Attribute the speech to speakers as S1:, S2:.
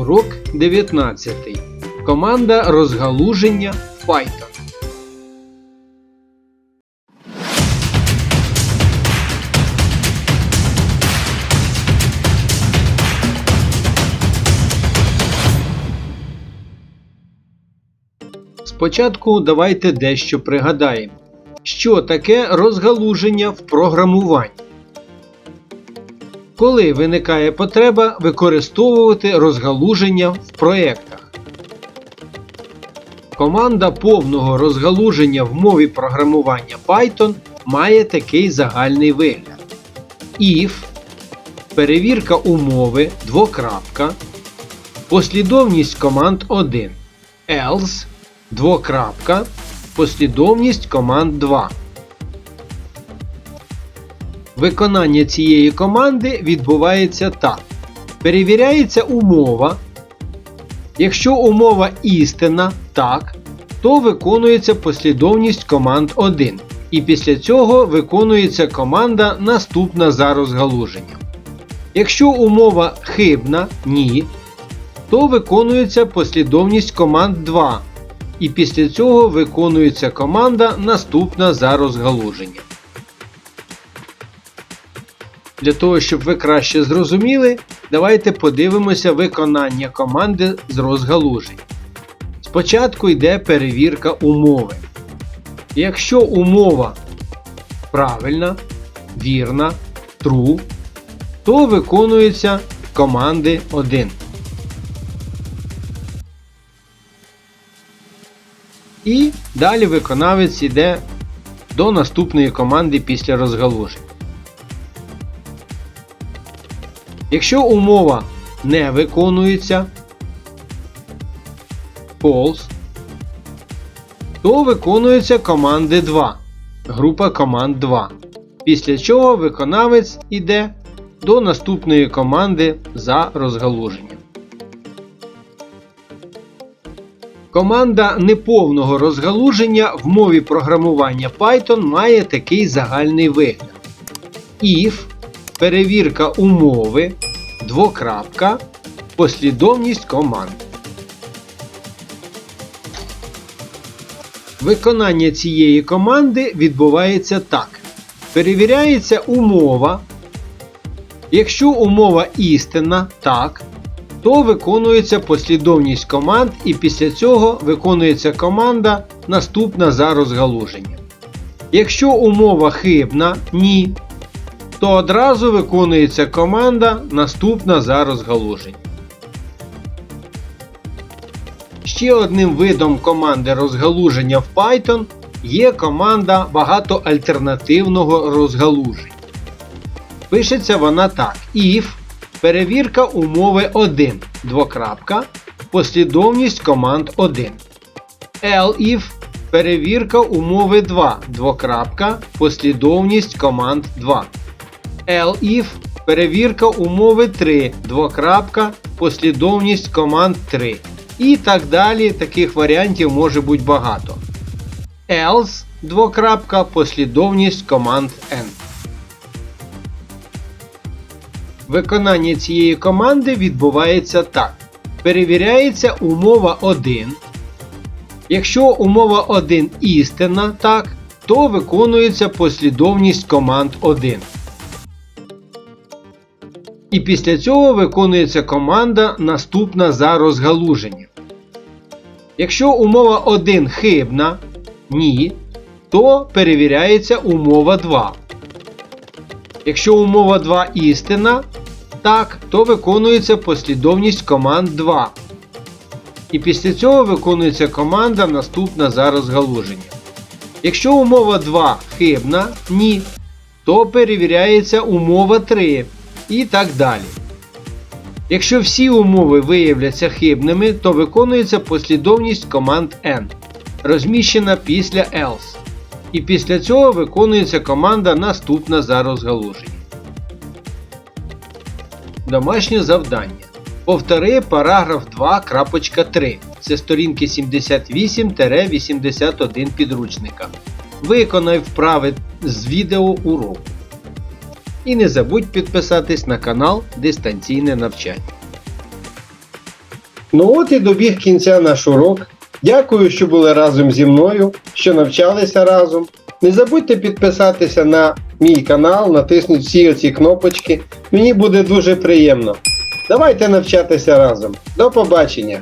S1: Урок 19. Команда розгалуження Python. Спочатку давайте дещо пригадаємо, що таке розгалуження в програмуванні. Коли виникає потреба використовувати розгалуження в проєктах. Команда повного розгалуження в мові програмування Python має такий загальний вигляд. If перевірка умови двокрапка, послідовність команд 1, else двокрапка, послідовність команд 2. Виконання цієї команди відбувається так. Перевіряється умова. Якщо умова істина так, то виконується послідовність команд 1. І після цього виконується команда наступна за розгалуженням. Якщо умова хибна ні, то виконується послідовність команд 2. І після цього виконується команда наступна за розгалуженням. Для того, щоб ви краще зрозуміли, давайте подивимося виконання команди з розгалужень. Спочатку йде перевірка умови. Якщо умова правильна, вірна, true, то виконується команди 1. І далі виконавець йде до наступної команди після розгалужень. Якщо умова не виконується false, то виконується команди 2. Група команд 2. Після чого виконавець йде до наступної команди за розгалуженням. Команда неповного розгалуження в мові програмування Python має такий загальний вигляд. If перевірка умови, двокрапка, послідовність команд. Виконання цієї команди відбувається так. Перевіряється умова. Якщо умова істинна так, то виконується послідовність команд і після цього виконується команда наступна за розгалуження. Якщо умова хибна ні, то одразу виконується команда наступна за розгалуження. Ще одним видом команди розгалуження в Python є команда багатоальтернативного розгалуження. Пишеться вона так: if перевірка умови 1 двокрапка, послідовність команд 1. elif перевірка умови 2 двокрапка, послідовність команд 2. Elif перевірка умови 3 двокрапка, послідовність команд 3. І так далі. Таких варіантів може бути багато. else двокрапка, послідовність команд n. Виконання цієї команди відбувається так. Перевіряється умова 1. Якщо умова 1 істинна, так, то виконується послідовність команд 1. І після цього виконується команда наступна за розгалуженням. Якщо умова 1 хибна, ні, то перевіряється умова 2. Якщо умова 2 істина, так, то виконується послідовність команд 2. І після цього виконується команда наступна за розгалуження. Якщо умова 2 хибна, ні, то перевіряється умова 3 і так далі. Якщо всі умови виявляться хибними, то виконується послідовність команд N, розміщена після else. І після цього виконується команда наступна за розгалуження. Домашнє завдання. Повтори параграф 2.3. Це сторінки 78-81 підручника. Виконай вправи з відео уроку. І не забудь підписатись на канал Дистанційне навчання. Ну от і добіг кінця наш урок. Дякую, що були разом зі мною, що навчалися разом. Не забудьте підписатися на мій канал, натисніть всі оці кнопочки. Мені буде дуже приємно. Давайте навчатися разом. До побачення!